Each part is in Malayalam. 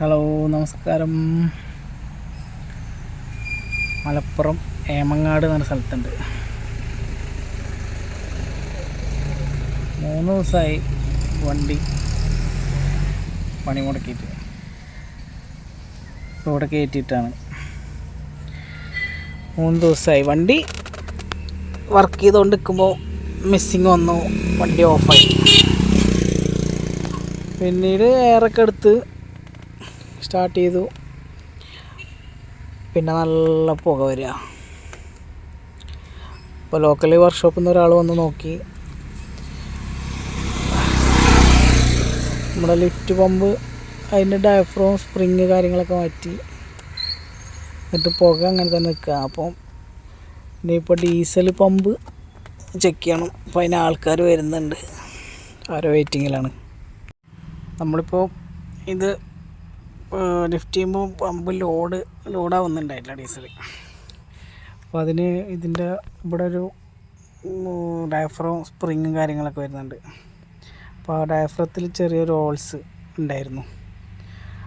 ഹലോ നമസ്കാരം. മലപ്പുറം ഏമങ്ങാട് എന്ന സ്ഥലത്തുണ്ട്. മൂന്ന് ദിവസമായി വണ്ടി പണി മുടക്കിയിട്ട്. ഇപ്പോൾ ഇവിടെ കയറ്റിയിട്ടാണ്. മൂന്ന് ദിവസമായി വണ്ടി വർക്ക് ചെയ്തുകൊണ്ട് നിൽക്കുമ്പോൾ മിസ്സിങ് വന്നു വണ്ടി ഓഫായി പിന്നീട് എയറൊക്കെ എടുത്ത് സ്റ്റാർട്ട് ചെയ്തു. പിന്നെ നല്ല പുക വരിക. അപ്പോൾ ലോക്കലി വർക്ക്ഷോപ്പിൽ നിന്ന് ഒരാൾ വന്ന് നോക്കി. നമ്മുടെ ലിഫ്റ്റ് പമ്പ് അതിന്റെ ഡയഫ്രോം സ്പ്രിങ് കാര്യങ്ങളൊക്കെ മാറ്റി. എന്നിട്ട് പുക അങ്ങനെ തന്നെ നിൽക്കുക. അപ്പം ഇനിയിപ്പോൾ ഡീസൽ പമ്പ് ചെക്ക് ചെയ്യണം. അപ്പോൾ അതിന് ആൾക്കാർ വരുന്നുണ്ട്. ആരോ വെയിറ്റിങ്ങിലാണ് നമ്മളിപ്പോൾ ഇത് ലിഫ്റ്റ് ചെയ്യുമ്പോൾ പമ്പ് ലോഡ് ലോഡാവുന്നുണ്ടായിട്ടില്ല ഡീസൽ അപ്പോൾ അതിന് ഇതിന്റെ ഇവിടെ ഒരു ഡയഫ്രം സ്പ്രിങ്ങും കാര്യങ്ങളൊക്കെ വരുന്നുണ്ട്. അപ്പോൾ ആ ഡയഫ്രത്തിൽ ചെറിയൊരു ഹോൾസ് ഉണ്ടായിരുന്നു.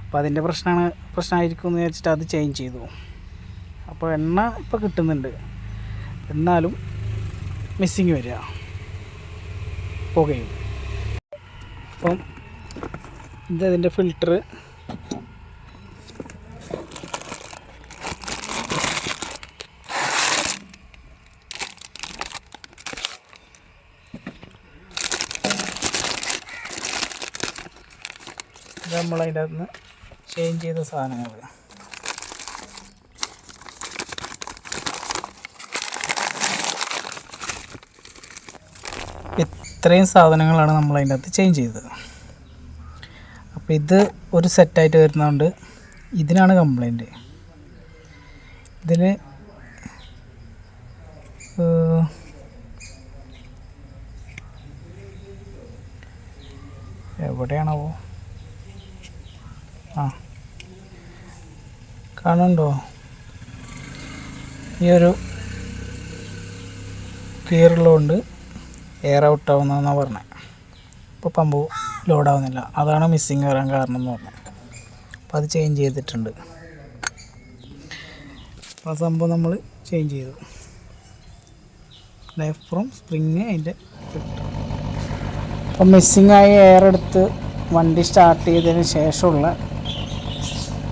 അപ്പോൾ അതിന്റെ പ്രശ്നമാണ് പ്രശ്നമായിരിക്കും എന്ന് വെച്ചിട്ട് അത് ചേഞ്ച് ചെയ്തു. അപ്പോൾ എണ്ണ ഇപ്പോൾ കിട്ടുന്നുണ്ട്. എന്നാലും മിസ്സിങ് വരിക. പുകയും അപ്പം ഇത് അതിന്റെ ഫിൽറ്റർ നമ്മളതിന്റെ അകത്ത് നിന്ന് ചേഞ്ച് ചെയ്ത സാധനങ്ങൾ ഇത്രയും സാധനങ്ങളാണ് നമ്മൾ അതിന്റെ അകത്ത് ചേഞ്ച് ചെയ്തത്. അപ്പോൾ ഇത് ഒരു സെറ്റായിട്ട് വരുന്നതുകൊണ്ട് ഇതിനാണ് കംപ്ലൈന്റ് എവിടെയാണോ എവിടെയാണാവോ? ആ. കാണുന്നുണ്ടോ? ഈ ഒരു കീറുള്ളതുകൊണ്ട് എയർ ഔട്ട് ആവുന്നതെന്നാണ് പറഞ്ഞത് ഇപ്പോൾ പമ്പ് ലോഡാവുന്നില്ല അതാണ് മിസ്സിങ് വരാൻ കാരണം എന്ന് പറഞ്ഞത് അപ്പോൾ അത് ചേഞ്ച് ചെയ്തിട്ടുണ്ട്. അപ്പോൾ ആ സംഭവം നമ്മൾ ചേഞ്ച് ചെയ്തു. ലൈഫ് ഫ്രോം സ്പ്രിങ് അതിന്റെ അപ്പം മിസ്സിങ് ആയി എയർ എടുത്ത് വണ്ടി സ്റ്റാർട്ട് ചെയ്തതിന് ശേഷമുള്ള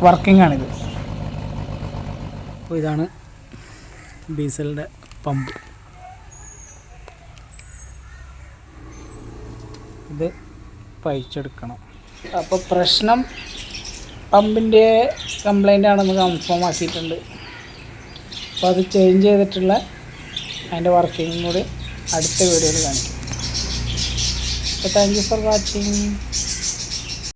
വർക്കിംഗ് ആണിത്. അപ്പോൾ ഇതാണ് ഡീസലിന്റെ പമ്പ്. ഇത് പഴിച്ചെടുക്കണം. അപ്പോൾ പ്രശ്നം പമ്പിന്റെ കംപ്ലൈന്റ് ആണെന്ന് കൺഫേം ആക്കിയിട്ടുണ്ട്. അപ്പോൾ അത് ചേഞ്ച് ചെയ്തിട്ടുള്ള അതിന്റെ വർക്കിംഗ് കൂടി അടുത്ത വീഡിയോയിൽ കാണിക്കും. അപ്പോൾ താങ്ക് യു ഫോർ വാച്ചിങ്